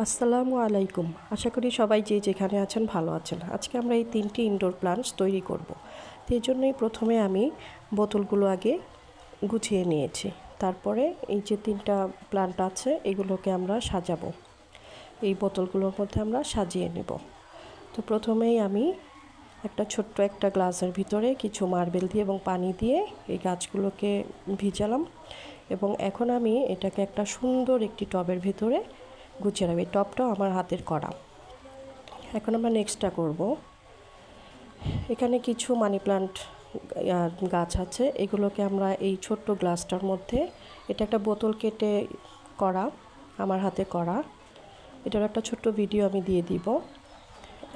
আসসালামু আলাইকুম। আশা করি সবাই যে যেখানে আছেন ভালো আছেন। আজকে আমরা এই তিনটি ইনডোর প্লান্টস তৈরি করব। তো জন্যই প্রথমে আমি বোতলগুলো আগে গুছিয়ে নিয়েছি। তারপরে এই যে তিনটা প্লান্ট আছে, এগুলোকে আমরা সাজাবো। এই বোতলগুলোর মধ্যে আমরা সাজিয়ে নেব। তো প্রথমেই আমি একটা ছোট্ট একটা গ্লাসের ভিতরে কিছু মার্বেল দিয়ে এবং পানি দিয়ে এই গাছগুলোকে ভিজালাম। এবং এখন আমি এটাকে একটা সুন্দর একটি টবের ভিতরে গুছিয়ে এই টবটাও আমার হাতের করা। এখন আমরা নেক্সটটা করব। এখানে কিছু মানি প্লান্ট গাছ আছে, এগুলোকে আমরা এই ছোট্ট গ্লাসটার মধ্যে, এটা একটা বোতল কেটে করা, আমার হাতে করা। এটার একটা ছোট্ট ভিডিও আমি দিয়ে দিব।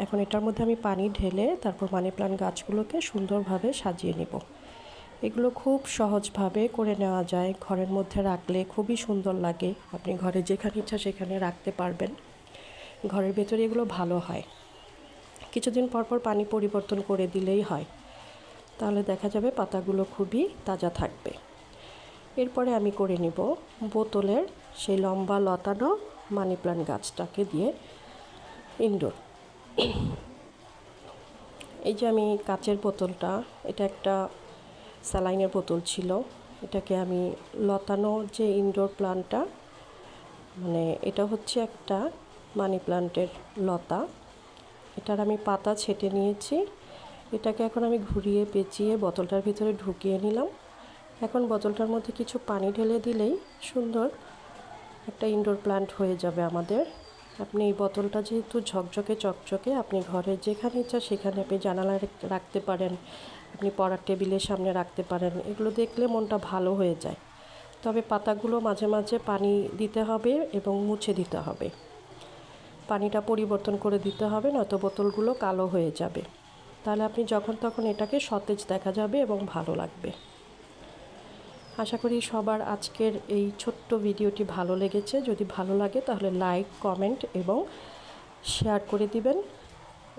এখন এটার মধ্যে আমি পানি ঢেলে তারপর মানি প্লান্ট গাছগুলোকে সুন্দরভাবে সাজিয়ে নিব। এগুলো খুব সহজভাবে করে নেওয়া যায়। ঘরের মধ্যে রাখলে খুবই সুন্দর লাগে। আপনি ঘরে যেখানে ইচ্ছা সেখানে রাখতে পারবেন। ঘরের ভেতরে এগুলো ভালো হয়। কিছুদিন পর পর পানি পরিবর্তন করে দিলেই হয়। তাহলে দেখা যাবে পাতাগুলো খুবই তাজা থাকবে। এরপরে আমি করে নিব বোতলের সেই লম্বা লতানো মানি প্লান্ট গাছটাকে দিয়ে ইনডোর। এই যে আমি কাচের বোতলটা, এটা একটা স্যালাইনের বোতল ছিল। এটাকে আমি লতানো যে ইনডোর প্লান্টটা মানে এটা হচ্ছে একটা মানি প্লান্টের লতা। এটার আমি পাতা ছেটে নিয়েছি। এটাকে এখন আমি ঘুরিয়ে পেঁচিয়ে বোতলটার ভিতরে ঢুকিয়ে নিলাম। এখন বোতলটার মধ্যে কিছু পানি ঢেলে দিলেই সুন্দর একটা ইনডোর প্লান্ট হয়ে যাবে আমাদের। আপনি এই বোতলটা যেহেতু ঝকঝকে, চকচকে, আপনি ঘরে যেখানে ইচ্ছা সেখানে আপনি জানালায় রাখতে পারেন। আপনি পড়ার টেবিলের সামনে রাখতে পারেন। এগুলো দেখলে মনটা ভালো হয়ে যায়। তবে পাতাগুলো মাঝে মাঝে পানি দিতে হবে এবং মুছে দিতে হবে। পানিটা পরিবর্তন করে দিতে হবে, নয়তো বোতলগুলো কালো হয়ে যাবে। তাহলে আপনি যখন তখন এটাকে সতেজ দেখা যাবে এবং ভালো লাগবে। আশা করি সবার আজকের এই ছোট্ট ভিডিওটি ভালো লেগেছে। যদি ভালো লাগে তাহলে লাইক, কমেন্ট এবং শেয়ার করে দিবেন।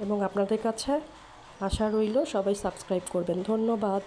এবং আপনাদের কাছে আশা রইল সবাই সাবস্ক্রাইব করবেন। ধন্যবাদ।